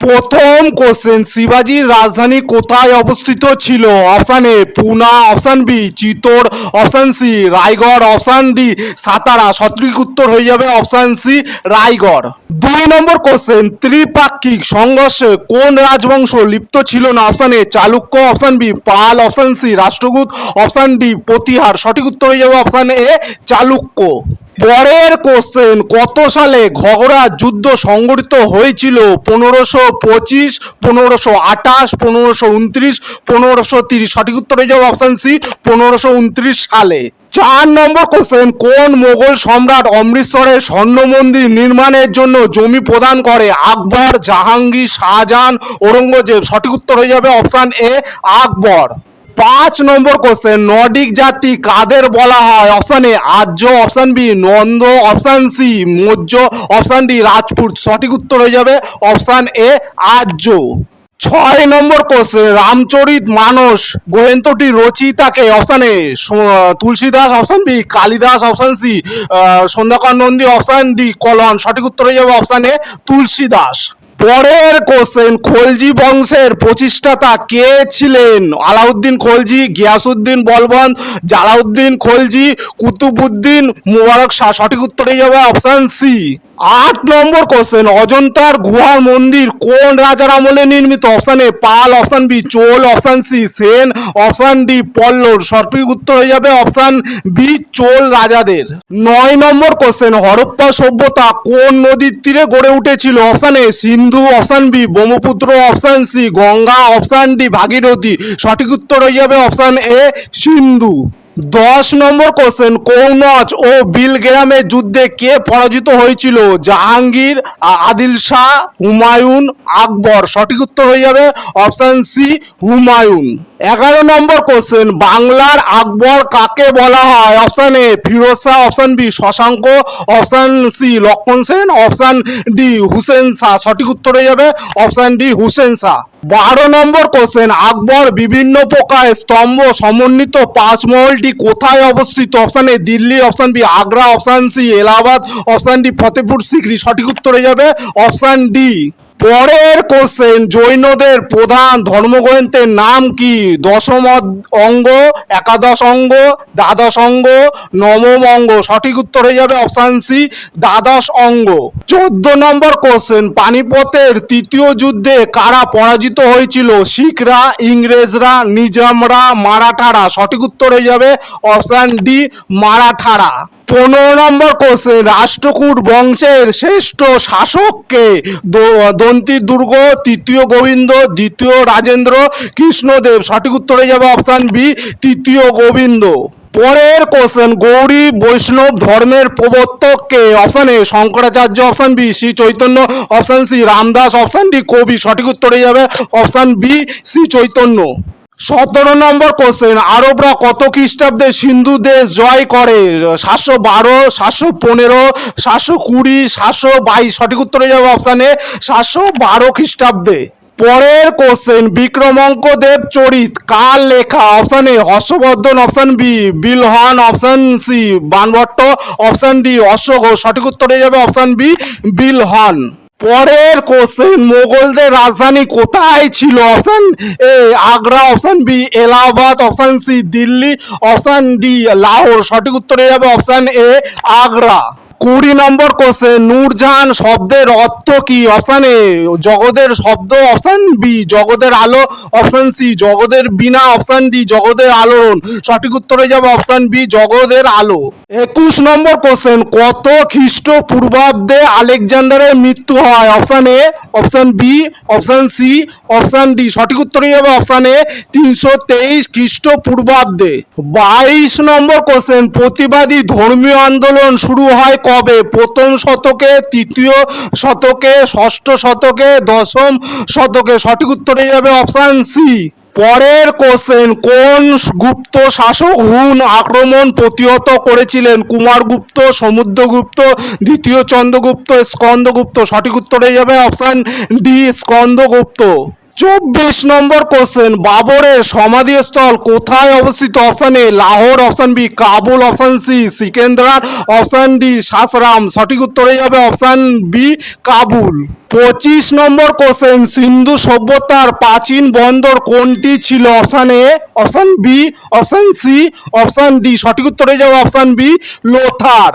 প্রথম কোশ্চেন শিবাজির রাজধানী কোথায় অবস্থিত ছিল? Option A Pune option B Chittor option C Raigad option D Satara. সঠিক উত্তর হয়ে যাবে অপশান সি রায়গড়। দুই নম্বর কোশ্চেন ত্রিপাক্ষিক সংঘর্ষে কোন রাজবংশ লিপ্ত ছিল না? Option A Chalukya option B Pala option C Rashtrakuta option D Pratihara. সঠিক উত্তর হয়ে যাবে অপশান এ চালুক্য। পরের কোশ্চেন কত সালে ঘগড়া যুদ্ধ সংগঠিত হয়েছিল? পনেরোশো পঁচিশ, পনেরোশো আঠাশ, পনেরোশো উনত্রিশ, পনেরোশো তিরিশ? সঠিক উত্তর যাবে অপশান সি পনেরোশো উনত্রিশ সালে। চার নম্বর কোশ্চেন কোন মোগল সম্রাট অমৃতসরে স্বর্ণ মন্দির নির্মাণের জন্য জমি প্রদান করে? আকবর, জাহাঙ্গীর, শাহজাহান, ঔরঙ্গজেব। সঠিক উত্তর হয়ে যাবে অপশান এ আকবর। পাঁচ নম্বর কোশ্চেন নডিক জাতি কাদের বলা হয়? Option A Arya option B Nanda option C Maurya option D Rajput. সঠিক উত্তর হয়ে যাবে অপশান এ আর্য। ছয় নম্বর কোশ্চেন রামচরিত মানস গ্রন্থটি রচিতাকে? Option A Tulsidas option B Kalidas option C Sandhyakar Nandi option D Kalhan সঠিক উত্তর হয়ে যাবে অপশান এ তুলসীদাস। পরের কোশ্চেন, খলজি বংশের প্রতিষ্ঠাতা কে ছিলেন? আলাউদ্দিন খলজি গিয়াসুদ্দিন বলবন্ত জালাউদ্দিন খলজি কুতুবুদ্দিন মুবারক শাহ। সঠিক উত্তরে যাবে অপশান সি। আট নম্বর কোশ্চেন অজন্তার গুহার মন্দির কোন রাজার আমলে নির্মিত? Option A Pala option B Chola option C Sena option D Pallava. সঠিক উত্তর হয়ে যাবে অপশান বি চোল রাজাদের। নয় নম্বর কোশ্চেন হরপ্পা সভ্যতা কোন নদীর তীরে গড়ে উঠেছিল? Option A Sindhu option B Brahmaputra option C Ganga option D Bhagirathi. সঠিক উত্তর হয়ে যাবে অপশান এ সিন্ধু। দশ নম্বর কোশ্চেন কৌনজ ও বিলগ্রামের যুদ্ধে কে পরাজিত হয়েছিল? জাহাঙ্গীর আদিল শাহ, হুমায়ুন আকবর। সঠিক উত্তর হয়ে যাবে অপশান সি হুমায়ুন। এগারো নম্বর কোশ্চেন বাংলার আকবর কাকে বলা হয়? Option A Firoz Shah option B Shashanka option C Lakshman Sen option D Hussain Shah. সঠিক উত্তর হয়ে যাবে অপশান ডি হুসেন শাহ। বারো নম্বর কোশ্চেন আকবর বিভিন্ন প্রকার স্তম্ভ সমন্বিত পাঁচমহলটি কোথায় অবস্থিত? Option A Delhi option B Agra option C Allahabad option D Fatehpur Sikri. সঠিক উত্তর হয়ে যাবে অপশান ডি পরের কোশ্চেন জৈনদের প্রধান ধর্মগ্রন্থের নাম কি? দশম অঙ্গ, একাদশ অঙ্গ, দ্বাদশ অঙ্গ, নবম অঙ্গ। সঠিক উত্তর হয়ে যাবে অপশান সি দ্বাদশ অঙ্গ। চোদ্দ নম্বর কোশ্চেন পানিপথের তৃতীয় যুদ্ধে কারা পরাজিত হয়েছিল? শিখরা, ইংরেজরা, নিজামরা, মারাঠারা? সঠিক উত্তর হয়ে যাবে অপশান ডি মারাঠারা। পনেরো নম্বর কোশ্চেন রাষ্ট্রকূট বংশের শ্রেষ্ঠ শাসককে দন্তি দুর্গ, তৃতীয় গোবিন্দ, দ্বিতীয় রাজেন্দ্র, কৃষ্ণদেব। সঠিক উত্তরে যাবে অপশান বি, তৃতীয় গোবিন্দ। পরের কোশ্চেন গৌরী, বৈষ্ণব ধর্মের প্রবর্তককে option A Shankaracharya, option B, Shri Chaitanya, option C, Ramdas, option D, কবি। সঠিক উত্তরে যাবে অপশান বি, শ্রী চৈতন্য। সতেরো নম্বর কোশ্চেন আরবরা কত খ্রিস্টাব্দে সিন্ধু দেশ জয় করে? সাতশো বারো, সাতশো পনেরো, সাতশো কুড়ি, সাতশো বাইশ, সঠিক উত্তর যাবে অপশানে সাতশো বারো খ্রিস্টাব্দে। পরের কোশ্চেন বিক্রমঙ্ক দেব চরিত, কার লেখা? Option A, Harshavardhan option B Bilhan option C Banabhatta option D Ashok. সঠিক উত্তর যাবে অপশান বি বিলহন। পরের কোশ্চেন মোগলদের রাজধানী কোথায় ছিল? Option A Agra option B Allahabad option C Delhi option D Lahore. সঠিক উত্তর যাবে অপশন এ আগ্রা। কুড়ি নম্বর কোশ্চেন নূরজাহান শব্দের অর্থ কি? অপশান এ জগতের শব্দ অপশন বি জগতের আলো অপশান সি জগতের বিনা অপশান ডি জগতের আলোড়ন। সঠিক উত্তর যাবে অপশান বি জগতের আলো। একুশ নম্বর কোশ্চেন কত খ্রিস্ট পূর্বাব্দে আলেকজান্ডারের মৃত্যু হয়? Option A option B option C option D সঠিক উত্তর যাবে অপশন এ তিনশো তেইশ খ্রিস্ট পূর্বাব্দে বাইশ নম্বর কোশ্চেন প্রতিবাদী ধর্মীয় আন্দোলন শুরু হয় কবে? প্রথম শতকে, তৃতীয় শতকে, ষষ্ঠ শতকে, দশম শতকে। সঠিক উত্তর হয়ে যাবে অপশন সি পরের কোশ্চেন কোন গুপ্ত শাসক হুন আক্রমণ প্রতিহত করেছিলেন? কুমারগুপ্ত সমুদ্রগুপ্ত, দ্বিতীয় চন্দ্রগুপ্ত, স্কন্দগুপ্ত? সঠিক উত্তর হয়ে যাবে অপশান ডি স্কন্দগুপ্ত। চব্বিশ নম্বর কোশ্চেন বাবরের সমাধিস্থল কোথায় অবস্থিত? Option A Lahore option B Kabul option C Sikandra option D Sasaram. সঠিক উত্তর হয়ে যাবে অপশন বি কাবুল। পঁচিশ নম্বর কোশ্চেন সিন্ধু সভ্যতার প্রাচীন বন্দর কোনটি ছিল? Option A option B option C option D সঠিক উত্তরে যাবে অপশন বি লোথার।